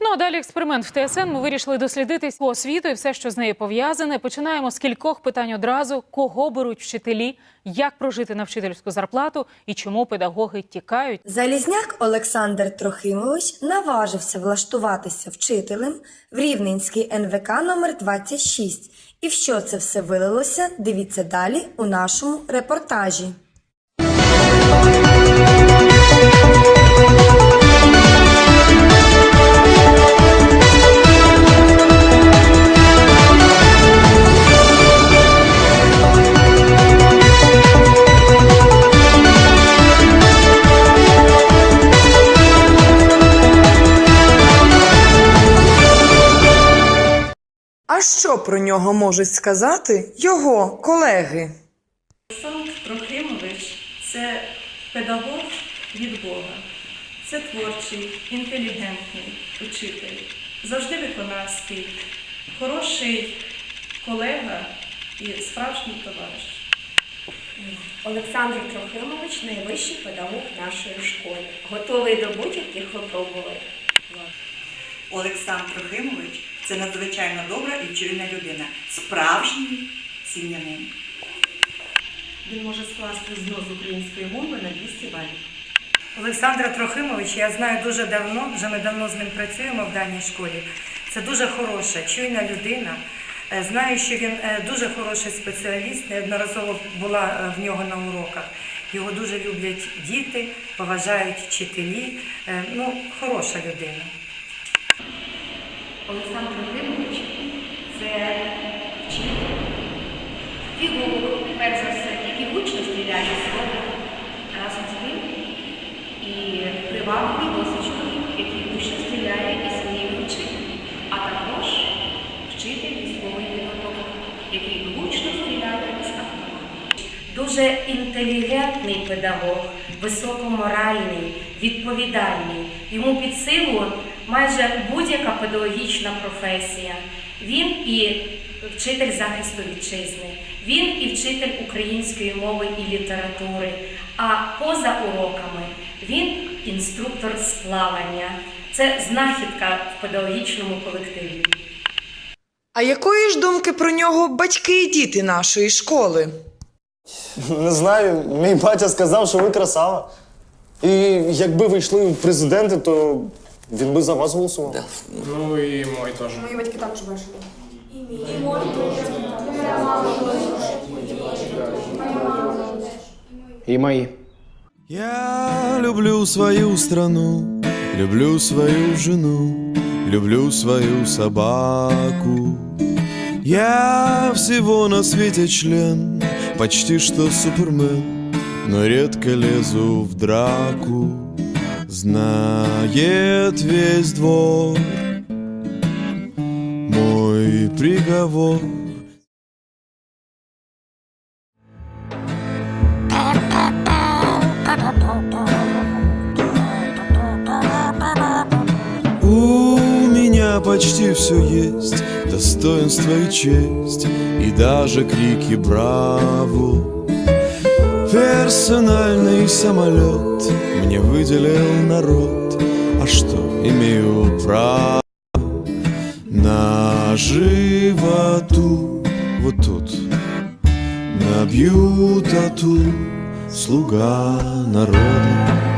Ну а далі експеримент в ТСН. Ми вирішили дослідити освіту і все, що з нею пов'язане. Починаємо з кількох питань одразу: кого беруть вчителі, як прожити на вчительську зарплату і чому педагоги тікають. Залізняк Олександр Трохимович наважився влаштуватися вчителем в Рівненський НВК номер 26. І в що це все вилилося, дивіться далі у нашому репортажі. А що про нього можуть сказати його колеги? Олександр Трохимович це педагог від Бога. Це творчий, інтелігентний учитель, завжди виконавський, хороший колега і справжній товариш. Олександр Трохимович найвищий педагог нашої школи, готовий до будь-яких випробувань. Олександр Трохимович це надзвичайно добра і чуйна людина, справжній сім'янин. Він може скласти знос української мови на 200 балів. Олександра Трохимович, я знаю дуже давно, вже ми давно з ним працюємо в даній школі. Це дуже хороша, чуйна людина. Е, Знаю, що він е, дуже хороший спеціаліст, неодноразово була е, в нього на уроках. Його дуже люблять діти, поважають вчителі. Ну, хороша людина. Олександр Трохимович це вчитель. Фігуру, перш за все, який гучно стріляє слово разом з ним. І привабливий досить який гучно стріляє і сміє вчити. А також вчитель військової підготовки, який гучно стріляє з автомату. Дуже інтелігентний педагог, високоморальний, відповідальний. Йому під силу майже будь-яка педагогічна професія. Він і вчитель захисту вітчизни, він і вчитель української мови і літератури. А поза уроками він інструктор з плавання. Це знахідка в педагогічному колективі. А якої ж думки про нього батьки і діти нашої школи? Не знаю, мій батя сказав, що ви красава. І якби ви йшли в президенти, то він би за вас голосував. Ну і мой теж. І мої. Я люблю свою страну, люблю свою жену, люблю свою собаку. Я всего на свете член, почти что супермен, но редко лезу в драку. Знает весь двор мой приговор. У меня почти все есть, достоинство и честь, и даже крики браво. Персональный самолет мне выделил народ, а что имею право на животу вот тут набью тату слуга народа.